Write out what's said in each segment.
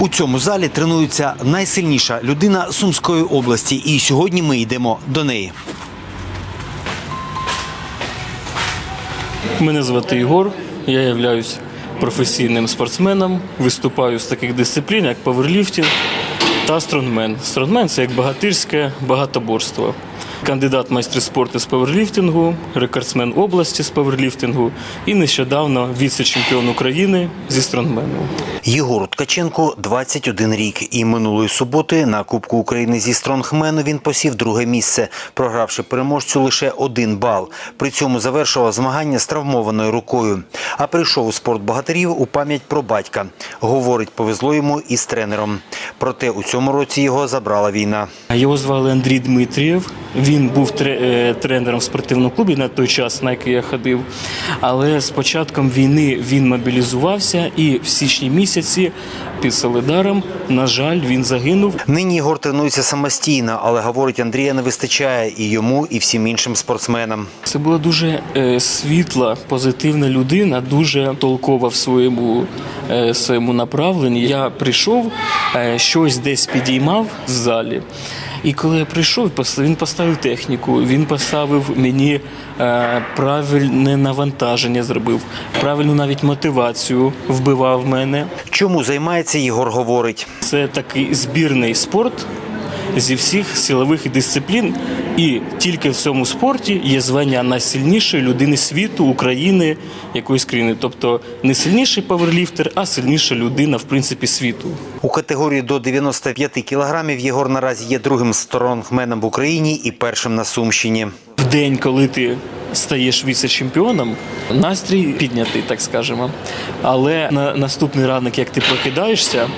У цьому залі тренується найсильніша людина Сумської області, і сьогодні ми йдемо до неї. Мене звати Ігор, я являюсь професійним спортсменом, виступаю з таких дисциплін, як паверліфтинг та стронгмен. Стронгмен це як багатирське багатоборство. Кандидат майстри спорту з паверліфтингу, рекордсмен області з паверліфтингу і нещодавно віце-чемпіон України зі стронгмену. Єгору Ткаченку 21 рік. І минулої суботи на Кубку України зі стронгмену він посів друге місце, програвши переможцю лише один бал. При цьому завершував змагання з травмованою рукою. А прийшов у спорт богатирів у пам'ять про батька. Говорить, повезло йому і з тренером. Проте у цьому році його забрала війна. Його звали Андрій Дмитрієв. Він був е, тренером в спортивному клубі на той час, на який я ходив. Але з початком війни він мобілізувався і в січні місяці під Солидаром, на жаль, він загинув. Нині Ігор тренується самостійно, але говорить, Андрія не вистачає і йому, і всім іншим спортсменам. Це була дуже е, світла, позитивна людина, дуже толкова в своєму, е, своєму направленні. Я прийшов, е, щось десь підіймав в залі. І коли я прийшов, він поставив техніку, він поставив мені е, правильне навантаження, зробив правильну навіть мотивацію вбивав в мене. Чому займається Ігор? говорить? Це такий збірний спорт зі всіх силових дисциплін, і тільки в цьому спорті є звання найсильнішої людини світу, України, якоїсь країни. Тобто не сильніший паверліфтер, а сильніша людина в принципі світу. У категорії до 95 кілограмів Єгор наразі є другим стронгменом в Україні і першим на Сумщині. В день, коли ти стаєш віце-чемпіоном, настрій піднятий, так скажемо. Але на наступний ранок, як ти прокидаєшся,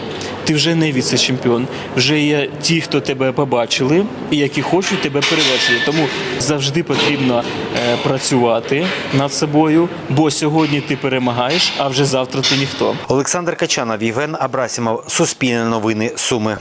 ти вже не віце-чемпіон. Вже є ті, хто тебе побачили, і які хочуть тебе перевершити. Тому завжди потрібно е, працювати над собою, бо сьогодні ти перемагаєш, а вже завтра ти ніхто. Олександр Качанов, Євген Абрасімов, Суспільне новини, Суми.